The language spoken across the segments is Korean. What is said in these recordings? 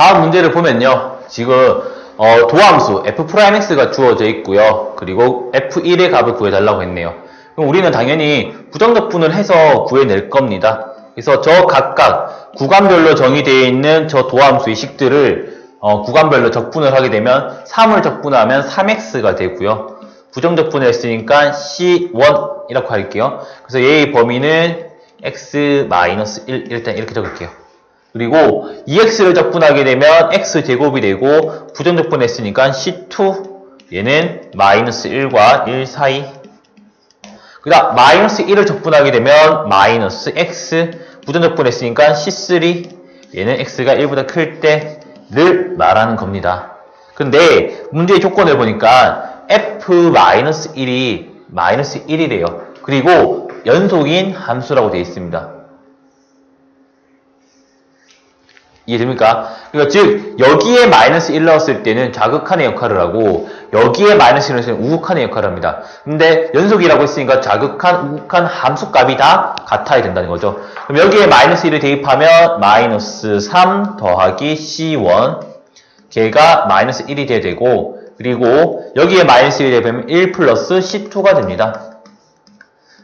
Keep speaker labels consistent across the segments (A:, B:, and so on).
A: 다음 문제를 보면요. 지금 어, 도함수 f'x가 주어져 있고요. 그리고 f1의 값을 구해달라고 했네요. 그럼 우리는 당연히 부정적분을 해서 구해낼 겁니다. 그래서 저 각각 구간별로 정의되어 있는 저 도함수의 식들을 어, 구간별로 적분을 하게 되면 3을 적분하면 3x가 되고요. 부정적분을 했으니까 c1 이렇게 할게요. 그래서 얘의 범위는 x-1 일단 이렇게 적을게요. 그리고 2x를 적분하게 되면 x제곱이 되고 부정적분 했으니까 c2 얘는 마이너스 1과 1 사이 그 다음 마이너스 1을 적분하게 되면 마이너스 x 부정적분 했으니까 c3 얘는 x가 1보다 클 때를 말하는 겁니다. 근데 문제의 조건을 보니까 f-1이 마이너스 1이래요. 그리고 연속인 함수라고 되어 있습니다. 이해됩니까? 그러니까 즉 여기에 마이너스 1 넣었을 때는 자극한의 역할을 하고 여기에 마이너스 1 넣었을 때는 우극한의 역할을 합니다. 근데 연속이라고 했으니까 자극한, 우극한 함수값이 다 같아야 된다는 거죠. 그럼 여기에 마이너스 1을 대입하면 마이너스 3 더하기 C1 걔가 마이너스 1이 돼야 되고 그리고 여기에 마이너스 1이 되면 1 플러스 C2가 됩니다.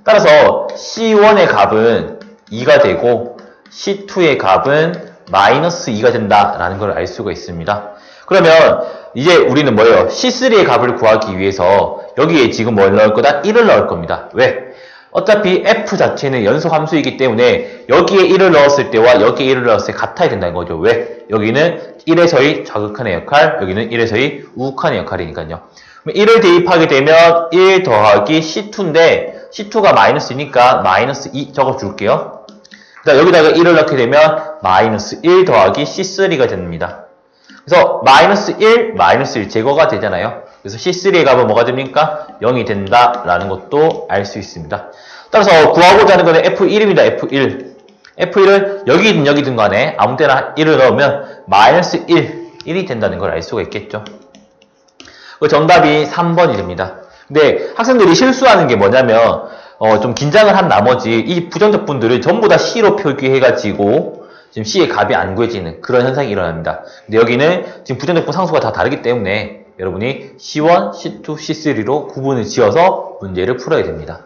A: 따라서 C1의 값은 2가 되고 C2의 값은 마이너스 2가 된다라는 걸 알 수가 있습니다. 그러면 이제 우리는 뭐예요? C3의 값을 구하기 위해서 여기에 지금 뭘 넣을 거다? 1을 넣을 겁니다. 왜? 어차피 f 자체는 연속 함수이기 때문에 여기에 1을 넣었을 때와 여기에 1을 넣었을 때 같아야 된다는 거죠. 왜? 여기는 1에서의 자극한의 역할, 여기는 1에서의 우극한의 역할이니까요. 1을 대입하게 되면 1 더하기 C2인데 C2가 마이너스니까 마이너스 2 적어줄게요. 자, 여기다가 1을 넣게 되면 마이너스 1 더하기 C3가 됩니다. 그래서 마이너스 1, 마이너스 1 제거가 되잖아요. 그래서 C3의 값은 뭐가 됩니까? 0이 된다라는 것도 알 수 있습니다. 따라서 구하고자 하는 거는 F1입니다. F1. F1을 여기든 여기든 간에 아무 때나 1을 넣으면 마이너스 1, 1이 된다는 걸 알 수가 있겠죠. 그 정답이 3번이 됩니다. 근데 학생들이 실수하는 게 뭐냐면 어, 좀 긴장을 한 나머지 이 부정적 분들을 전부 다 C로 표기해가지고 지금 C의 값이 안 구해지는 그런 현상이 일어납니다. 근데 여기는 지금 부정적분 상수가 다 다르기 때문에 여러분이 C1, C2, C3로 구분을 지어서 문제를 풀어야 됩니다.